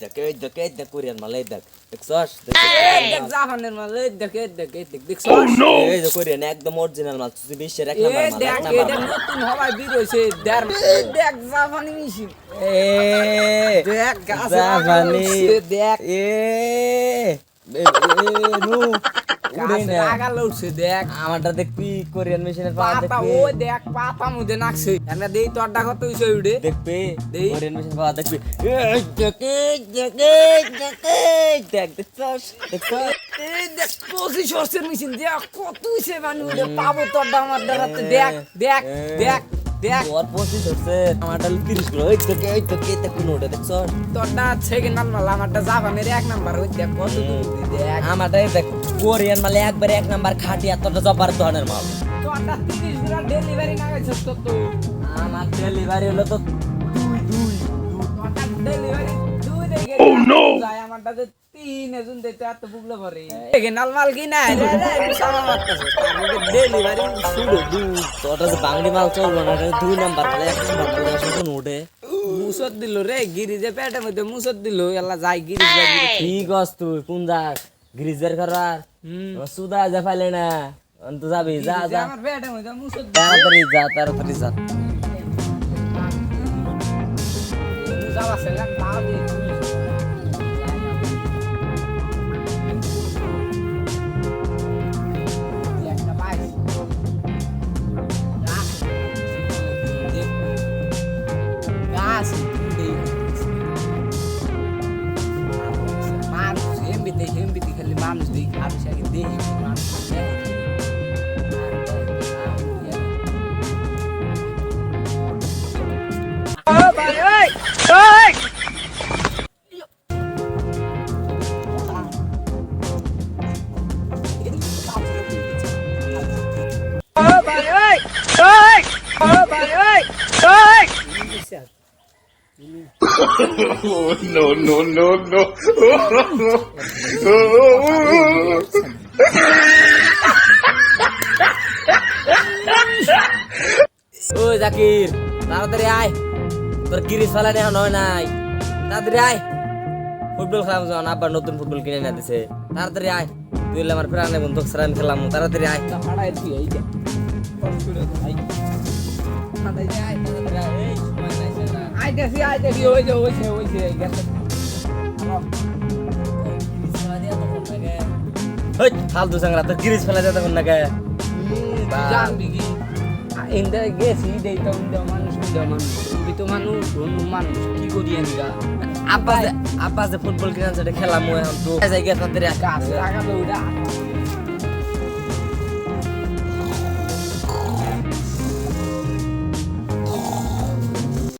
দেখ এই দেখ কোরিয়ান মাল দেখ দেখছস দেখ জাপানের মাল এই দেখ দেখ এই এই যে কোরিয়ান একদম অরিজিনাল মাল তুই বিশ্বের এক নাম্বার মাল দেখ নতুন হওয়ায় বের হইছে দেখ দেখ জাপানি মেশিন এ দেখ দেখ এ এ, এ, নু উড়ে গাছ না। আগা লড়ছে দেখ। আমারটা দেখবি কোরিয়ান মেশিনের পাওয়ার দেখবি। ও দেখ পাতা মুদে নাকছে। এনে দেই তোরটা কত হইছে উড়ে। দেখবি দেই। কোরিয়ান মেশিন দেখবি। দেখ এই দেখ এই দেখ এই দেখ দেখছস? দেখছস? দেখ পঁচিশ মেশিন দেখ কত হইছে মানে উড়ে পাবো তোরটা আমার দ্বারাতে দেখ দেখ দেখ দেখ তোর পঁচিশ হচ্ছে আমারটা তিরিশ কিলো তোরটা সেকেন্ড নাম্বার আমারটা জাপানের এক নাম্বার ওই দেখ কত দেখ আমারটা দেখ কোরিয়ান মালে একবারে এক নাম্বার খাটি জব্বার ধরনের মাল তোরটা তিরিশ দিন ডেলিভারি না তো আমার ডেলিভারি হলো তো দুই দুই তোরটা ডেলিভারি ও নো যায় আমারটা যে তিন এজন দিতে এত বুগলে ভরে নাল মাল কি না রে সামা মারতেছে তার ডেলিভারি শুরু দুই তোরটা যে বাঙালি মাল চলবো না এটা দুই নাম্বার খালি এক নাম্বার খালি আসলে নোটে মুসত দিল রে গিরিজে পেটের মধ্যে মুসত দিল এলা যাই গিরিজ। ঠিক আছ তুই কোন যাক গ্রিজের করার সুদা যা ফাইলে না অন্ত যাবি যা যা আমার পেটের মধ্যে মুসত তাড়াতাড়ি যা তাড়াতাড়ি যা যাওয়া সেলা তাও গাছ মানুষ এমবিতে এমবিতে খালি মানুষ দিই খাবি সাথে দিই মানুষ Oh, no, no, no, no. ও জাকির তাড়াতাড়ি আয়। তোর গিরিজ ফেলানি এখন হয় নাই? তাড়াতাড়ি আয়। ফুটবল খেলাম যখন আবার নতুন ফুটবল কিনে না দিছে। তাড়াতাড়ি আয়। তুই হলে আমার প্রাণে বন্ধু সারা আমি খেলাম তাড়াতাড়ি আয়। হাড়াই তুই এই যে। আইতেছি আইতেছি ওই যে ওই যে ওই যে গেছে হেই, ফালতু সাংরা তোর গিরিজ ফেলা যেতে কোন না গে জানবি কি ইন্দা গেছি দেই তো ইন্দা মানুষ ইন্দা মানুষ তুমি তো মানুষ অন্য মানুষ কি করি এনগা আব্বা যে আব্বা যে ফুটবল কিনে সেটা খেলাম এখন তো। যাই গে তাড়াতাড়ি আয় গাছ টাকা তো